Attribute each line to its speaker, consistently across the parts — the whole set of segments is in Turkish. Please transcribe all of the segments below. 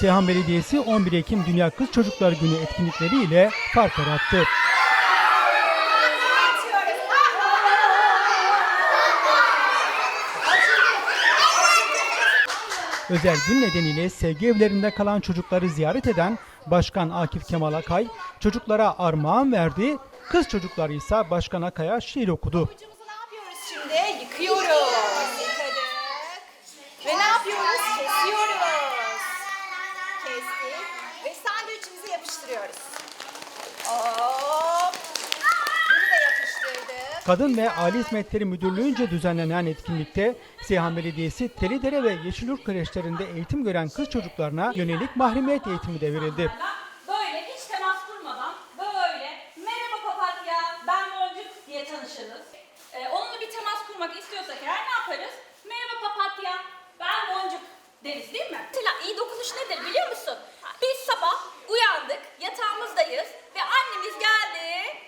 Speaker 1: Seyhan Belediyesi 11 Ekim Dünya Kız Çocuklar Günü etkinlikleriyle fark yarattı. Özel gün nedeniyle sevgi evlerinde kalan çocukları ziyaret eden Başkan Akif Kemal Akay çocuklara armağan verdi. Kız çocukları ise Başkan Akay'a şiir okudu.
Speaker 2: Havucumuzu ne yapıyoruz şimdi? Yıkıyoruz. Yıkadık. Ve ne yapıyoruz? Kesiyoruz. Kestik. Ve sandviçimizi yapıştırıyoruz. Hop. Bunu da yapıştırdık.
Speaker 1: Kadın ve Aile Hizmetleri Müdürlüğü'nce düzenlenen etkinlikte Seyhan Belediyesi Telidere ve Yeşilyurt kreşlerinde eğitim gören kız çocuklarına yönelik mahremiyet eğitimi de verildi.
Speaker 3: Böyle hiç temas kurmadan böyle merhaba papatya ben boncuk diye tanışırız. Ee, onunla bir temas kurmak istiyorsak eğer ne yaparız? Merhaba papatya ben boncuk deriz değil mi? Mesela iyi dokunuş nedir biliyor musun? Sabah uyandık yatağımızdayız ve annemiz geldi.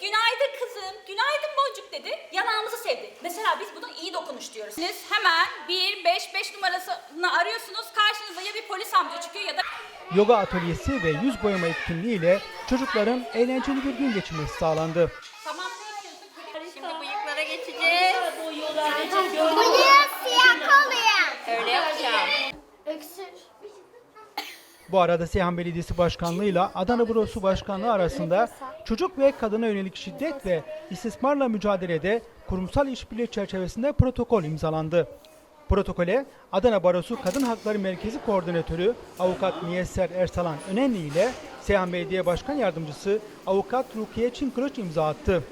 Speaker 3: Günaydın kızım, günaydın boncuk dedi. Yanağımızı sevdi. Mesela biz buna iyi dokunuş diyoruz. Siz hemen 1, 5, 5 numarasını arıyorsunuz. Karşınıza ya bir polis amca çıkıyor ya da
Speaker 1: Yoga atölyesi ve yüz boyama etkinliğiyle çocukların eğlenceli bir gün geçirmesi sağlandı.
Speaker 3: Tamam? Şimdi bıyıklara geçeceğiz.
Speaker 4: Bıyığı
Speaker 1: Bu arada Seyhan Belediyesi Başkanlığı'yla Adana Bürosu Başkanlığı arasında çocuk ve kadına yönelik şiddet ve istismarla mücadelede kurumsal işbirliği çerçevesinde protokol imzalandı. Protokole Adana Barosu Kadın Hakları Merkezi Koordinatörü Avukat Miyesser Ersalan Önenli ile Seyhan Belediye Başkan Yardımcısı Avukat Rukiye Çinkılıç imza attı.